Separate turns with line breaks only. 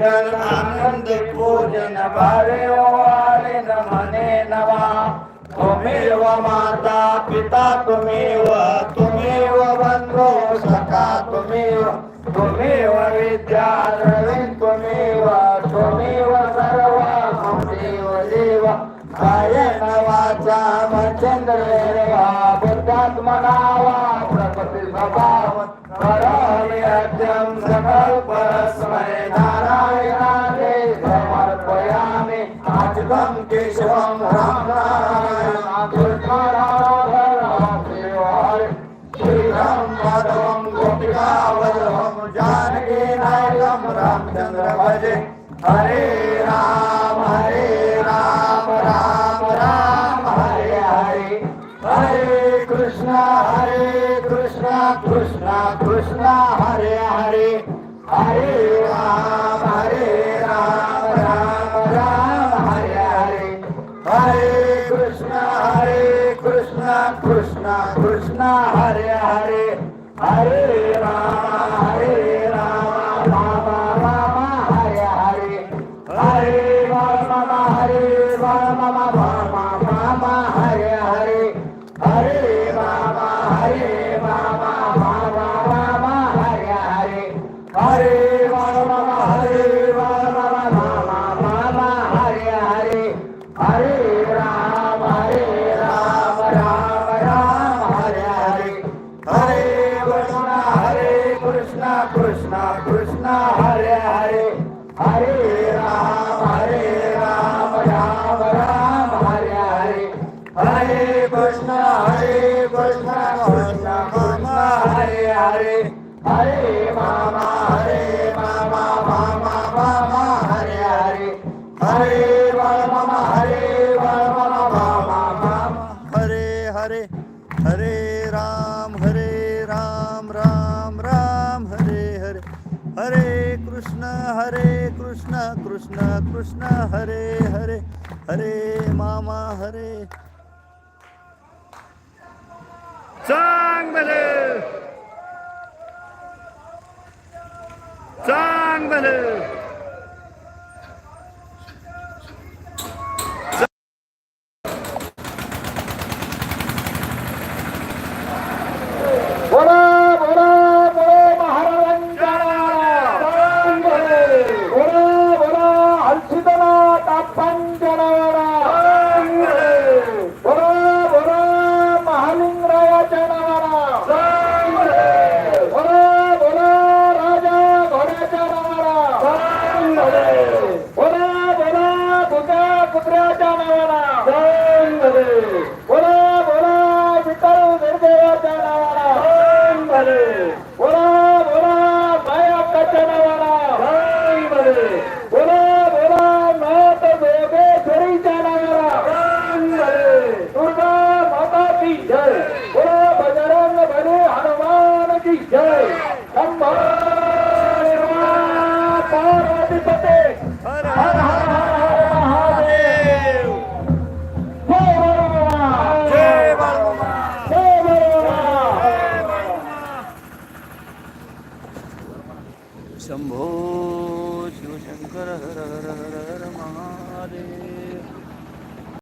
आलिंगन आनंद पूजन बारे ओवाळे न मने नवा त्वमेव माता पिता त्वमेव त्वमेव बंधो सखा त्वमेव त्वमेव विद्या द्रविण त्वमेव त्वमेव सर्व त्वमेव देव कायन वाचा मचंद्र रेवा बुद्धात्मनावा स्वभाव आचुकं केशवं राम राम श्रीराम माधवं गोपिकावल्लभं जानकी नायकं रामचन्द्र भजे हरे राम हरे राम राम राम हरे हरे हरे कृष्ण हरे कृष्ण कृष्ण कृष्ण हरे हरे हरे राम हरे हरे हरे राम हरे राम कृष्ण मामा हरे मामा मामा हरे हरे हरे मामा हरे मामा मामा मामा
हरे हरे हरे राम हरे राम राम राम हरे हरे हरे कृष्ण हरे कृष्ण
बोला भुक्या कुत्र्याच्या नावाला. बोला बोला विठ्ठल निर्देवाच्या नावाला. बोला बोला मायाकाच्या नावाला. बोला बोला नाथ योगेश्वरीच्या नावाला. दुर्गा माता की जय. बोला बजरंग बली हनुमान की जय. शंभर पार्वती पते शम्भो शिवशङ्कर हर हर हर हर महादेव